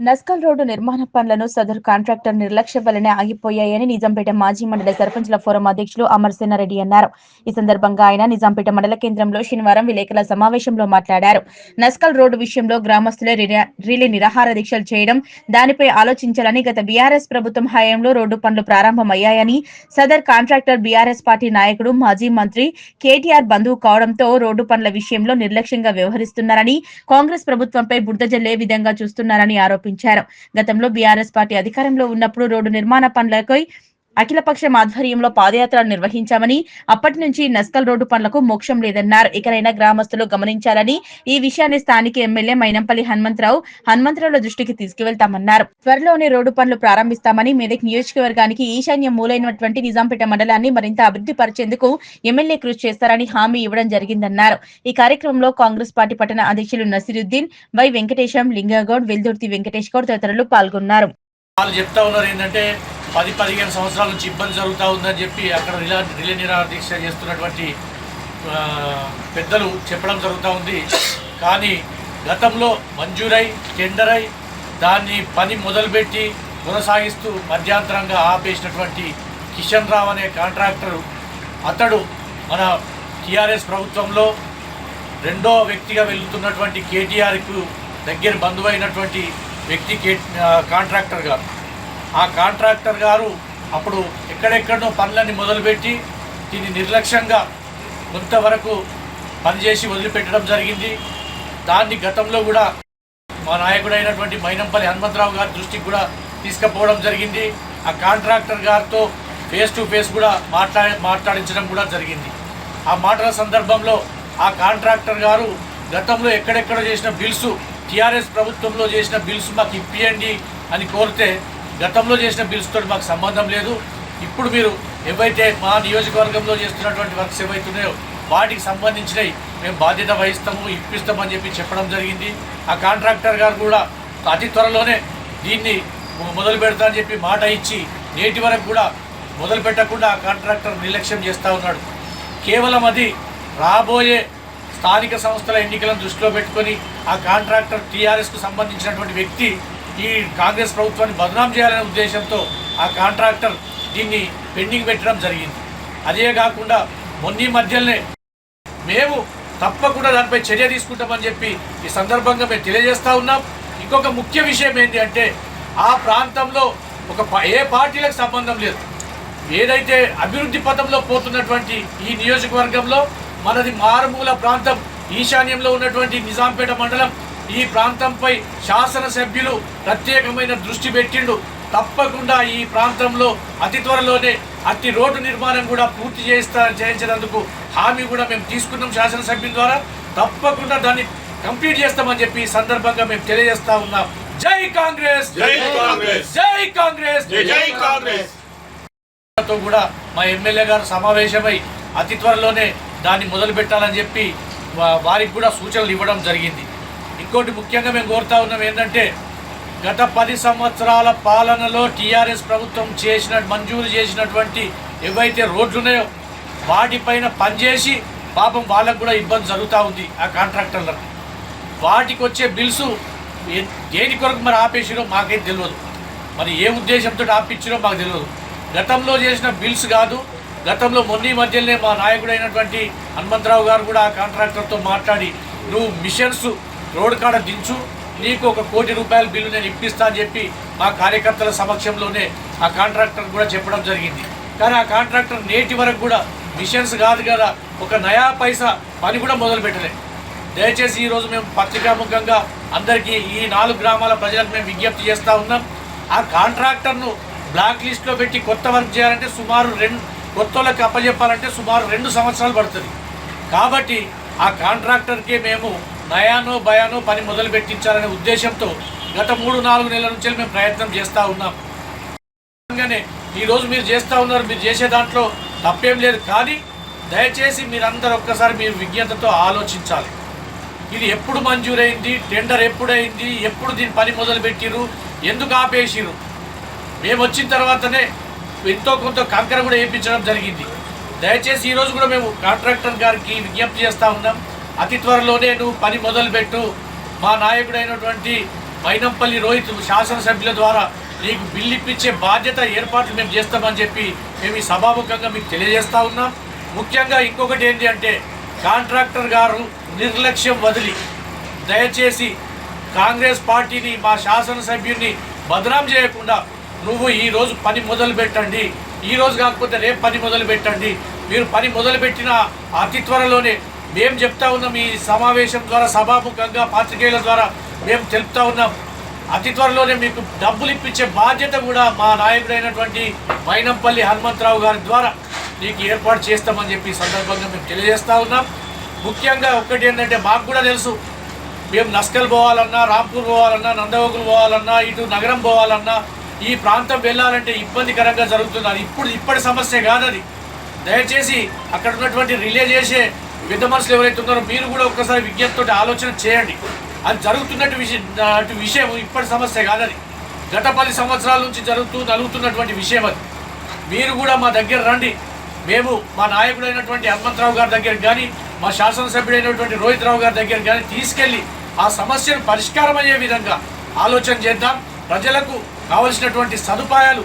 Naskal road నిర్మాణ పనులను సదరు కాంట్రాక్టర్ నిర్లక్ష్య వల్లనే ఆగిపోయాయని నిజాంపేట మాజీ మండల సర్పంచ్ల ఫోరం అధ్యక్షులు అమర్ సేనారెడ్డి అన్నారు. ఈ సందర్భంగా ఆయన నిజాంపేట మండల కేంద్రంలో శనివారం విలేకరుల సమావేశంలో మాట్లాడారు. నస్కల్ రోడ్డు విషయంలో గ్రామస్తులే రిలే నిరాహార దీక్షలు చేయడం దానిపై ఆలోచించాలని గత బీఆర్ఎస్ ప్రభుత్వం హయాంలో రోడ్డు పనులు ప్రారంభమయ్యాయని సదర్ కాంట్రాక్టర్ బీఆర్ఎస్ పార్టీ నాయకుడు మాజీ మంత్రి కేటీఆర్ బంధువు కావడంతో రోడ్డు పనుల విషయంలో నిర్లక్ష్యంగా వ్యవహరిస్తున్నారని కాంగ్రెస్ ప్రభుత్వంపై బురద జల్లే విధంగా చూస్తున్నారని ఆరోపించారు. గతంలో బీఆర్ఎస్ పార్టీ అధికారంలో ఉన్నప్పుడు రోడ్డు నిర్మాణ పనులకై అఖిలపక్షం ఆధ్వర్యంలో పాదయాత్ర నిర్వహించామని అప్పటి నుంచి నస్కల్ రోడ్డు పనులకు మోక్షం లేదన్నారు. ఇకనైనా గ్రామస్తులు గమనించాలని ఈ విషయాన్ని స్థానిక ఎమ్మెల్యే మైనంపల్లి హనుమంతరావు హనుమంతరావుల దృష్టికి తీసుకువెళ్తామన్నారు. త్వరలోనే రోడ్డు పనులు ప్రారంభిస్తామని మెదక్ నియోజకవర్గానికి ఈశాన్య మూలైనటువంటి నిజాంపేట మండలాన్ని మరింత అభివృద్ధి పరిచేందుకు ఎమ్మెల్యే కృషి చేస్తారని హామీ ఇవ్వడం జరిగిందన్నారు. ఈ కార్యక్రమంలో కాంగ్రెస్ పార్టీ పట్టణ అధ్యక్షులు నసిరుద్దీన్ వై వెంకటేశం లింగగౌడ్ వెల్దుర్తి వెంకటేష్ గౌడ్ తదితరులు పాల్గొన్నారు. వాళ్ళు చెప్తా ఉన్నారు ఏంటంటే పది పదిహేను సంవత్సరాల నుంచి ఇబ్బంది జరుగుతూ ఉందని చెప్పి అక్కడ రిలా రిలే నిరాదీక్ష చేస్తున్నటువంటి పెద్దలు చెప్పడం జరుగుతూ ఉంది. కానీ గతంలో మంజూరై టెండర్ అయి దాన్ని పని మొదలుపెట్టి కొనసాగిస్తూ మధ్యాంతరంగా ఆపేసినటువంటి కిషన్ రావు అనే కాంట్రాక్టరు అతడు మన టీఆర్ఎస్ ప్రభుత్వంలో రెండో వ్యక్తిగా వెళ్తున్నటువంటి కేటీఆర్కు దగ్గర బంధువైనటువంటి వ్యక్తి కే కాంట్రాక్టర్ గారు ఆ కాంట్రాక్టర్ గారు అప్పుడు ఎక్కడెక్కడో పనులన్నీ మొదలుపెట్టి దీన్ని నిర్లక్ష్యంగా కొంతవరకు పనిచేసి వదిలిపెట్టడం జరిగింది. దాన్ని గతంలో కూడా మా నాయకుడైనటువంటి మైనంపల్లి హనుమంతరావు గారి దృష్టికి కూడా తీసుకుపోవడం జరిగింది. ఆ కాంట్రాక్టర్ గారితో ఫేస్ టు ఫేస్ కూడా మాట్లా మాట్లాడించడం కూడా జరిగింది. ఆ మాటల సందర్భంలో ఆ కాంట్రాక్టర్ గారు గతంలో ఎక్కడెక్కడ చేసిన బిల్స్ టీఆర్ఎస్ ప్రభుత్వంలో చేసిన బిల్స్ మాకు ఇప్పియండి అని కోరితే గతంలో చేసిన బిల్స్ తోటి మాకు సంబంధం లేదు. ఇప్పుడు మీరు ఏవైతే మా నియోజకవర్గంలో చేస్తున్నటువంటి వర్క్స్ ఏవైతున్నాయో వాటికి సంబంధించినవి మేము బాధ్యత వహిస్తాము ఇప్పిస్తామని చెప్పి చెప్పడం జరిగింది. ఆ కాంట్రాక్టర్ గారు కూడా అతి త్వరలోనే దీన్ని మొదలు పెడతా అని చెప్పి మాట ఇచ్చి నేటి వరకు కూడా మొదలు పెట్టకుండా ఆ కాంట్రాక్టర్ నిర్లక్ష్యం చేస్తూ ఉన్నాడు. కేవలం అది రాబోయే స్థానిక సంస్థల ఎన్నికలను దృష్టిలో పెట్టుకొని ఆ కాంట్రాక్టర్ టీఆర్ఎస్కు సంబంధించినటువంటి వ్యక్తి ఈ కాంగ్రెస్ ప్రభుత్వాన్ని బదనాం చేయాలనే ఉద్దేశంతో ఆ కాంట్రాక్టర్ దీన్ని పెండింగ్ పెట్టడం జరిగింది. అదే కాకుండా మొన్నీ మధ్యలోనే మేము తప్పకుండా దానిపై చర్య తీసుకుంటామని చెప్పి ఈ సందర్భంగా మేము తెలియజేస్తూ ఉన్నాం. ఇంకొక ముఖ్య విషయం ఏంటి అంటే ఆ ప్రాంతంలో ఒక ఏ పార్టీలకు సంబంధం లేదు. ఏదైతే అభివృద్ధి పథంలో పోతున్నటువంటి ఈ నియోజకవర్గంలో మనది మారుమూల ప్రాంతం ఈశాన్యంలో ఉన్నటువంటి నిజాంపేట మండలం ఈ ప్రాంతంపై శాసనసభ్యులు ప్రత్యేకమైన దృష్టి పెట్టిండు. తప్పకుండా ఈ ప్రాంతంలో అతి త్వరలోనే అతి రోడ్డు నిర్మాణం కూడా పూర్తి చేస్తా చేయించినందుకు హామీ కూడా మేము తీసుకున్నాం శాసనసభ్యుల ద్వారా. తప్పకుండా దాన్ని కంప్లీట్ చేస్తామని చెప్పి ఈ సందర్భంగా మేము తెలియజేస్తా ఉన్నాం. జై కాంగ్రెస్! జై కాంగ్రెస్! జై కాంగ్రెస్! జై కాంగ్రెస్! తో కూడా మా ఎమ్మెల్యే గారు సమావేశమై అతి త్వరలోనే దాన్ని మొదలు పెట్టాలని చెప్పి వారికి కూడా సూచనలు ఇవ్వడం జరిగింది. ఇంకోటి ముఖ్యంగా మేము కోరుతా ఉన్నాం ఏంటంటే గత పది సంవత్సరాల పాలనలో టీఆర్ఎస్ ప్రభుత్వం చేసిన మంజూరు చేసినటువంటి ఏవైతే రోడ్లు ఉన్నాయో వాటిపైన పనిచేసి పాపం వాళ్ళకు కూడా ఇబ్బంది జరుగుతూ ఉంది ఆ కాంట్రాక్టర్లకు. వాటికి వచ్చే బిల్సు దేని కొరకు మరి ఆపేసిరో మాకేం తెలియదు మరి ఏ ఉద్దేశంతో ఆపించిరో మాకు తెలియదు గతంలో చేసిన బిల్స్ కాదు గతంలో మొన్నీ మధ్యలోనే మా నాయకుడైనటువంటి హనుమంతరావు గారు కూడా ఆ కాంట్రాక్టర్తో మాట్లాడి నువ్వు మిషన్స్ రోడ్ కాడ దించు. నీకు ఒక కోటి రూపాయల బిల్లు నేను ఇప్పిస్తా అని చెప్పి మా కార్యకర్తల సమక్షంలోనే ఆ కాంట్రాక్టర్ కూడా చెప్పడం జరిగింది. కానీ ఆ కాంట్రాక్టర్ నేటి వరకు కూడా మిషన్స్ కాదు కదా ఒక నయా పైసా పని కూడా మొదలు పెట్టలే. దయచేసి ఈరోజు మేము పత్రికాముఖంగా అందరికీ ఈ నాలుగు గ్రామాల ప్రజలకు మేము విజ్ఞప్తి చేస్తూ ఉన్నాం. ఆ కాంట్రాక్టర్ను బ్లాక్ లిస్ట్లో పెట్టి కొత్త వర్క్ చేయాలంటే సుమారు రెండు కొత్త వాళ్ళకి అప్పచెప్పాలంటే సుమారు రెండు సంవత్సరాలు పడుతుంది. కాబట్టి ఆ కాంట్రాక్టర్కే మేము నయాను భయానో పని మొదలు పెట్టించాలనే ఉద్దేశంతో గత మూడు నాలుగు నెలల నుంచి మేము ప్రయత్నం చేస్తూ ఉన్నాం. ఈరోజు మీరు చేస్తూ ఉన్నారు మీరు చేసే దాంట్లో తప్పేం లేదు. కానీ దయచేసి మీరందరూ ఒక్కసారి మీరు విజ్ఞతతో ఆలోచించాలి. ఇది ఎప్పుడు మంజూరైంది టెండర్ ఎప్పుడైంది ఎప్పుడు దీని పని మొదలు పెట్టిరు ఎందుకు ఆపేసిరు మేము వచ్చిన తర్వాతనే ఎంతో కొంత కంకర కూడా వేయించడం జరిగింది. దయచేసి ఈరోజు కూడా మేము కాంట్రాక్టర్ గారికి విజ్ఞప్తి చేస్తూ ఉన్నాం. అతి త్వరలోనే నువ్వు పని మొదలుపెట్టు. మా నాయకుడైనటువంటి మైనంపల్లి రోహిత్ శాసనసభ్యుల ద్వారా నీకు బిల్లు ఇప్పించే బాధ్యత ఏర్పాట్లు మేము చేస్తామని చెప్పి మేము ఈ సభాముఖంగా మీకు తెలియజేస్తా ఉన్నాం. ముఖ్యంగా ఇంకొకటి ఏంటి అంటే కాంట్రాక్టర్ గారు నిర్లక్ష్యం వదిలి దయచేసి కాంగ్రెస్ పార్టీని మా శాసనసభ్యుని బదనాం చేయకుండా నువ్వు ఈరోజు పని మొదలు పెట్టండి ఈ రోజు కాకపోతే రేపు పని మొదలు పెట్టండి మీరు పని మొదలు పెట్టిన అతి త్వరలోనే మేము చెప్తా ఉన్నాం ఈ సమావేశం ద్వారా సభాముఖంగా పాత్రికేయుల ద్వారా మేము తెలుపుతా ఉన్నాం. అతి త్వరలోనే మీకు డబ్బులు ఇప్పించే బాధ్యత కూడా మా నాయకుడైనటువంటి మైనంపల్లి హనుమంతరావు గారి ద్వారా నీకు ఏర్పాటు చేస్తామని చెప్పి ఈ సందర్భంగా మేము తెలియజేస్తా ఉన్నాం. ముఖ్యంగా ఒక్కటి ఏంటంటే మాకు కూడా తెలుసు మేము నస్కల్ పోవాలన్నా రాంపూర్ పోవాలన్నా నందవకులు పోవాలన్నా ఇటు నగరం పోవాలన్నా ఈ ప్రాంతం వెళ్ళాలంటే ఇబ్బందికరంగా జరుగుతుంది. అది ఇప్పుడు ఇప్పటి సమస్య కాదది. దయచేసి అక్కడ ఉన్నటువంటి రిలే చేసే పెద్ద మనుషులు ఎవరైతే ఉన్నారో మీరు కూడా ఒక్కసారి విజ్ఞప్తితో ఆలోచన చేయండి. అది జరుగుతున్నట్టు విషయం అటు విషయం ఇప్పటి సమస్య కాదని గత పది సంవత్సరాల నుంచి జరుగుతూ నలుగుతున్నటువంటి విషయం అది. మీరు కూడా మా దగ్గర రండి. మేము మా నాయకుడైనటువంటి హనుమంతరావు గారి దగ్గర కానీ మా శాసనసభ్యుడైనటువంటి రోహిత్ రావు గారి దగ్గర కానీ తీసుకెళ్ళి ఆ సమస్యను పరిష్కారం అయ్యే విధంగా ఆలోచన చేద్దాం. ప్రజలకు కావలసినటువంటి సదుపాయాలు